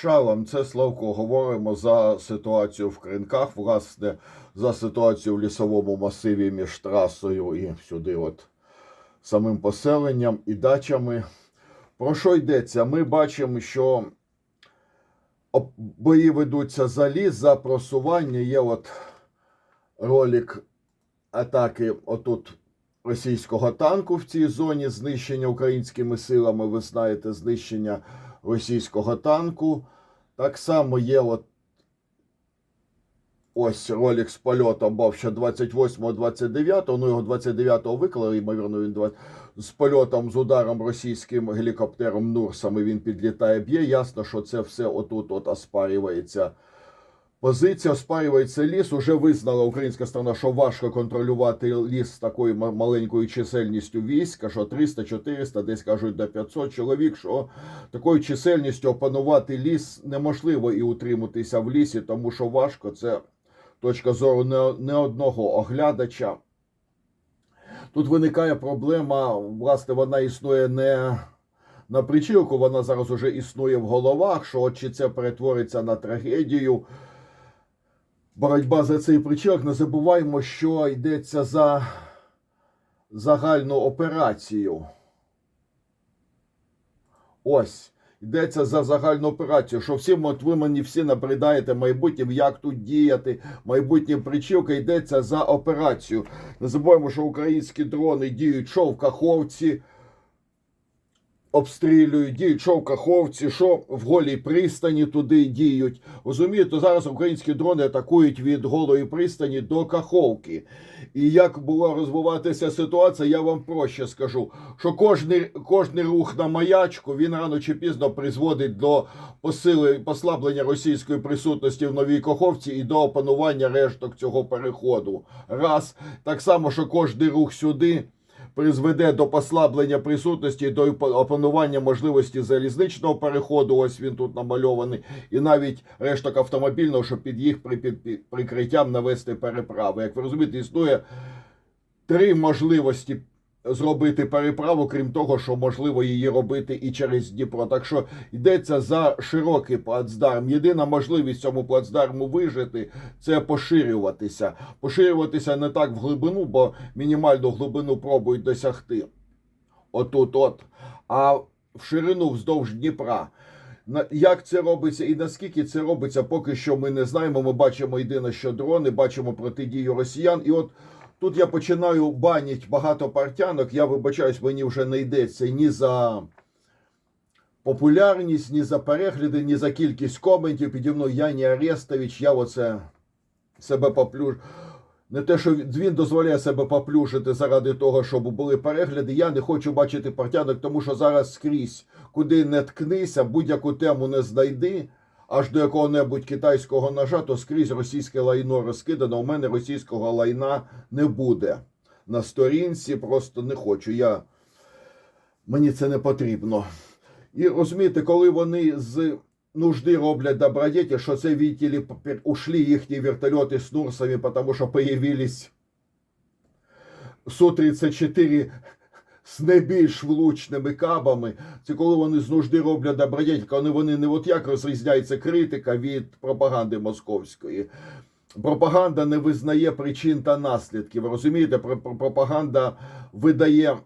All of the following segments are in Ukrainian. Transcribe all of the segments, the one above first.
Шалом, це Славко. Говоримо за ситуацію в Кринках, власне, за ситуацію в лісовому масиві між трасою і сюди, от самим поселенням і дачами. Про що йдеться? Ми бачимо, що бої ведуться за ліс, за просування. Є от ролик атаки отут російського танку в цій зоні, знищення українськими силами. Ви знаєте, знищення російського танку. Так само є от ось ролик з польотом був ще 28-29, ну його 29-го виклали, ймовірно, він 20, з польотом з ударом російським гелікоптером Нурсами він підлітає, б'є. Ясно, що це все отут от оспарюється. Позиція оспарюється ліс. Уже визнала українська сторона, що важко контролювати ліс з такою маленькою чисельністю війська, що 300-400, десь кажуть до 500 чоловік. Що такою чисельністю опанувати ліс неможливо і утриматися в лісі, тому що важко. Це точка зору не, не одного оглядача. Тут виникає проблема, власне, вона існує не на причілку, вона зараз уже існує в головах, що от чи це перетвориться на трагедію. Боротьба за цей причілок. Не забуваємо, що йдеться за загальну операцію. Ось. Йдеться за загальну операцію, що всім от ви мені всі набридаєте майбутнім, як тут діяти, майбутнім причілка йдеться за операцію. Не забуваємо, що українські дрони діють що в Каховці, обстрілюють, діють що Каховці, що в голій пристані туди діють. Розумієте, зараз українські дрони атакують від голої пристані до Каховки. І як була розвиватися ситуація, я вам проще скажу, що кожний, кожний рух на маячку він рано чи пізно призводить до посили послаблення російської присутності в новій Каховці і до опанування решток цього переходу. Раз так само, що кожний рух сюди призведе до послаблення присутності до опанування можливості залізничного переходу. Ось він тут намальований, і навіть решток автомобільного, щоб під їх під прикриттям навести переправи. Як ви розумієте, існує три можливості. Зробити переправу, крім того, що можливо її робити і через Дніпро. Так що йдеться за широкий плацдарм. Єдина можливість цьому плацдарму вижити це поширюватися. Поширюватися не так в глибину, бо мінімальну глибину пробують досягти отут, от, а в ширину вздовж Дніпра. Як це робиться і наскільки це робиться, поки що ми не знаємо. Ми бачимо єдине, що дрони, бачимо протидію росіян. І от тут я починаю баніть багато партянок. Я вибачаюсь, мені вже не йдеться ні за популярність, ні за перегляди, ні за кількість коментів. Піді мною Яні Арестович, я оце себе поплюж. Не те, що він дозволяє себе поплюжити заради того, щоб були перегляди. Я не хочу бачити партянок, тому що зараз скрізь, куди не ткнися, будь-яку тему не знайди, аж до якого-небудь китайського ножа, то скрізь російське лайно розкидано. У мене російського лайна не буде. На сторінці просто не хочу. Я... Мені це не потрібно. І розумієте, коли вони з нужди роблять добродетель, що це видите, ушли їхні вертольоти з Нурсами, тому що появились Су-34 з найбільш влучними кабами. Це коли вони з нужди роблять добродетель, коли вони не от як розрізняється критика від пропаганди московської. Пропаганда не визнає причин та наслідків. Розумієте, Про- про- пропаганда видає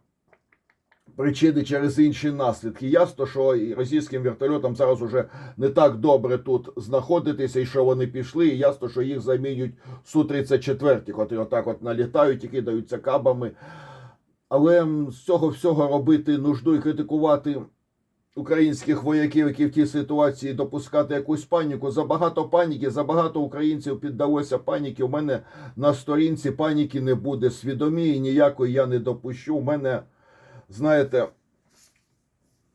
причини через інші наслідки. Ясно, що і російським вертольотам зараз уже не так добре тут знаходитися, і що вони пішли. І ясно, що їх замінюють Су-34, котрі отак от налітають і кидаються кабами. Але з цього всього робити нужду і критикувати українських вояків, які в тій ситуації допускати якусь паніку. Забагато паніки, забагато українців піддалося паніки. У мене на сторінці паніки не буде. Свідомі і ніякої я не допущу. У мене, знаєте,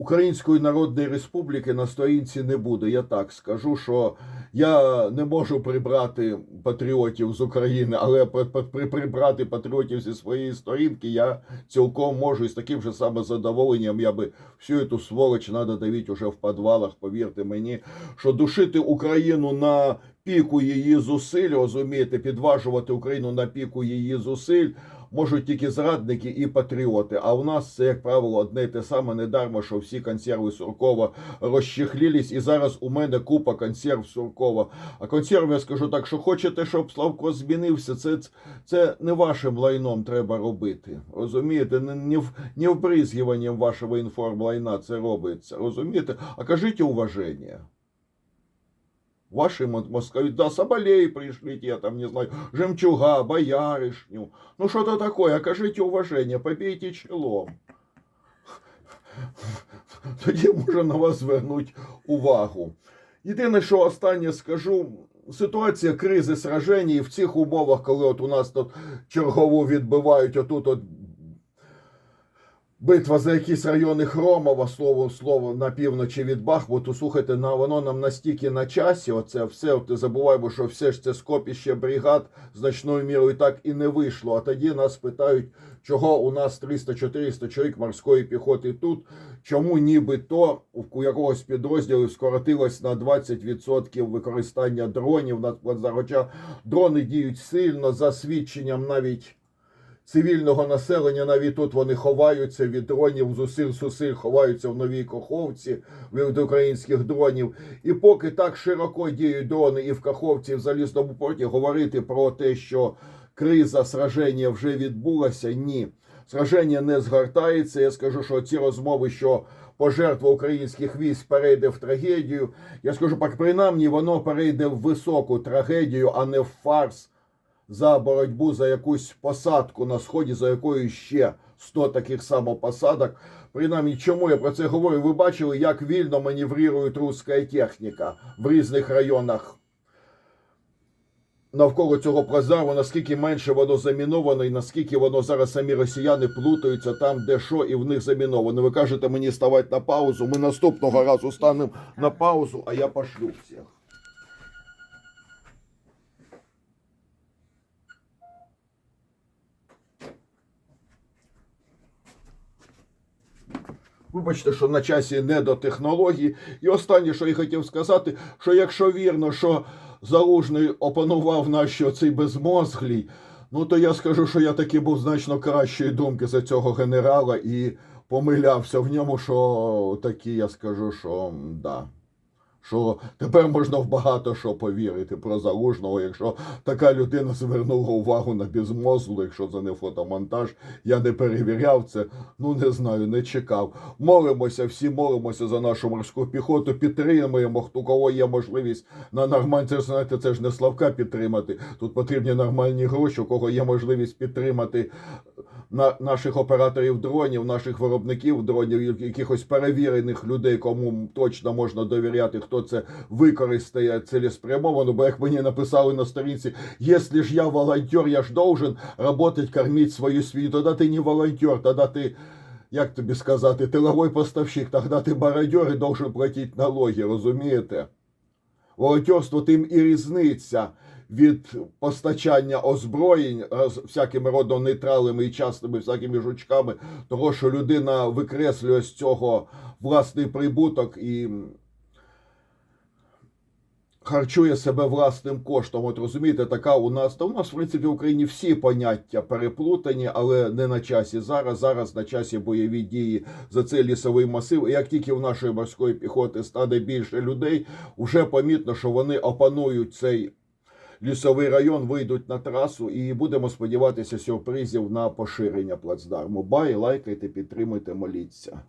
Української Народної Республіки на сторінці не буде. Я так скажу, що я не можу прибрати патріотів з України, але при- при- прибрати патріотів зі своєї сторінки я цілком можу і з таким же саме задоволенням я би всю цю сволоч треба давити уже в підвалах, повірте мені, що душити Україну на піку її зусиль, розумієте, підважувати Україну на піку її зусиль. Можуть тільки зрадники і патріоти. А у нас це, як правило, одне й те саме недармо, що всі консерви Суркова розчехлілись, і зараз у мене купа консерв Суркова. А консерв я скажу так, що хочете, щоб Славко змінився, це, це не вашим лайном треба робити. Розумієте, не, не, в- не вбризгуванням вашого інформлайна це робиться. Розумієте? А кажіть уваження. Ваши мо- москови, да, Соболей пришлите, я там не знаю, Жемчуга, Боярышню. Ну что-то такое, окажите уважение, побейте челом. Тоді може на вас звернуть увагу. Єдине, що останнє скажу, ситуація кризи сражень і в цих умовах, коли от у нас тут чергову відбивають отут от Битва за якісь райони Хромова, слово слово на півночі від Бахмуту. Слухайте, на воно нам настільки на часі. Оце все. От забуваємо, що все ж це скопіще бригад значною мірою так і не вийшло. А тоді нас питають, чого у нас 300-400 чоловік морської піхоти тут. Чому нібито у якогось підрозділу скоротилось на 20% використання дронів на. Хоча дрони діють сильно за свідченням навіть цивільного населення навіть тут вони ховаються від дронів зусиль, ховаються в новій Каховці від українських дронів. І поки так широко діють дрони і в Каховці, і в Залізному порті, говорити про те, що криза сраження вже відбулася, ні. Сраження не згортається. Я скажу, що ці розмови, що пожертва українських військ перейде в трагедію. Я скажу, так принаймні воно перейде в високу трагедію, а не в фарс за боротьбу за якусь посадку на сході, за якою ще 100 таких само посадок. Принаймні, чому я про це говорю? Ви бачили, як вільно маневрує руська техніка в різних районах навколо цього плацдарму, наскільки менше воно заміновано, і наскільки воно зараз самі росіяни плутаються там, де що, і в них заміновано. Ви кажете мені ставати на паузу. Ми наступного разу станемо на паузу, а я пошлю всіх. Вибачте, що на часі не до технологій. І останнє, що я хотів сказати, що якщо вірно, що Залужний опанував наші оцей безмозглій, ну то я скажу, що я таки був значно кращої думки за цього генерала і помилявся в ньому, що такі я скажу, що да. Що тепер можна в багато що повірити про залужного, якщо така людина звернула увагу на безмозглу, якщо це не фотомонтаж, я не перевіряв це, ну не знаю, не чекав. Молимося, всі молимося за нашу морську піхоту, підтримуємо, у кого є можливість на нормальні, знаєте, це ж не Славка підтримати. Тут потрібні нормальні гроші, у кого є можливість підтримати на наших операторів дронів, наших виробників дронів, якихось перевірених людей, кому точно можна довіряти, хто це використає цілеспрямовано. Бо як мені написали на сторінці, якщо ж я волонтер, я ж должен работать, кормити свою свій, тоді ти не волонтер, тоді ти. Як тобі сказати, тиловий поставщик, тоді ти мародер і должен платити налоги, розумієте? Волонтерство тим і різниця від постачання озброєнь роз- всякими родонейтралами і частними всякими жучками, того, що людина викреслює з цього власний прибуток і харчує себе власним коштом. От розумієте, така у нас та у нас в принципі в Україні всі поняття переплутані, але не на часі зараз. Зараз на часі бойові дії за цей лісовий масив. І як тільки в нашої морської піхоти стане більше людей, вже помітно, що вони опанують цей. Лісовий район вийдуть на трасу і будемо сподіватися сюрпризів на поширення плацдарму. Бай, лайкайте, підтримуйте, моліться.